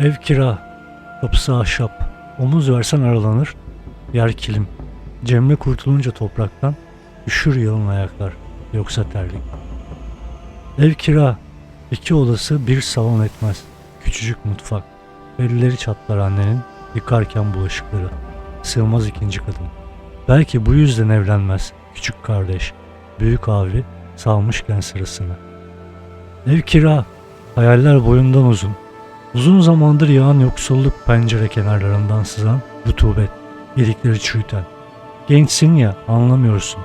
Ev kira, kapısı ahşap, omuz versen aralanır, yer kilim. Cemre kurtulunca topraktan, üşür yalın ayaklar, yoksa terlik. Ev kira, iki odası bir salon etmez, küçücük mutfak. Elleri çatlar annenin, yıkarken bulaşıkları. Sığmaz ikinci kadın. Belki bu yüzden evlenmez küçük kardeş, büyük abi salmışken sırasını. Ev kira, hayaller boyundan uzun. Uzun zamandır yağan yoksulluk pencere kenarlarından sızan rutubet, ilikleri çürüten. Gençsin ya anlamıyorsun.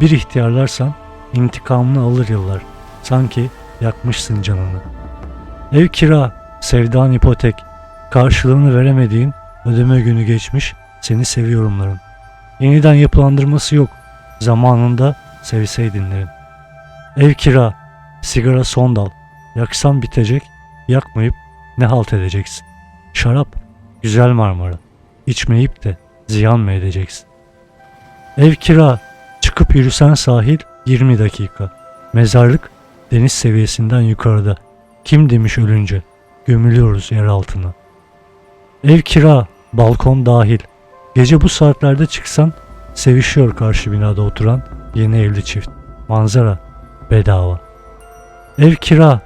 Bir ihtiyarlarsan intikamını alır yıllar. Sanki yakmışsın canını. Ev kira, sevdan ipotek, karşılığını veremediğin ödeme günü geçmiş seni seviyorumların. Yeniden yapılandırması yok. Zamanında sevseydin derim. Ev kira, sigara son dal. Yaksan bitecek, yakmayıp ne halt edeceksin? Şarap, güzel Marmara. İçmeyip de ziyan mı edeceksin? Ev kira, çıkıp yürüsen sahil 20 dakika. Mezarlık deniz seviyesinden yukarıda. Kim demiş ölünce? Gömülüyoruz yer altına. Ev kira, balkon dahil. Gece bu saatlerde çıksan sevişiyor karşı binada oturan yeni evli çift. Manzara bedava. Ev kira,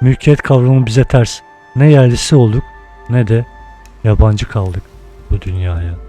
mülkiyet kavramı bize ters. Ne yerlisi olduk ne de yabancı kaldık bu dünyaya.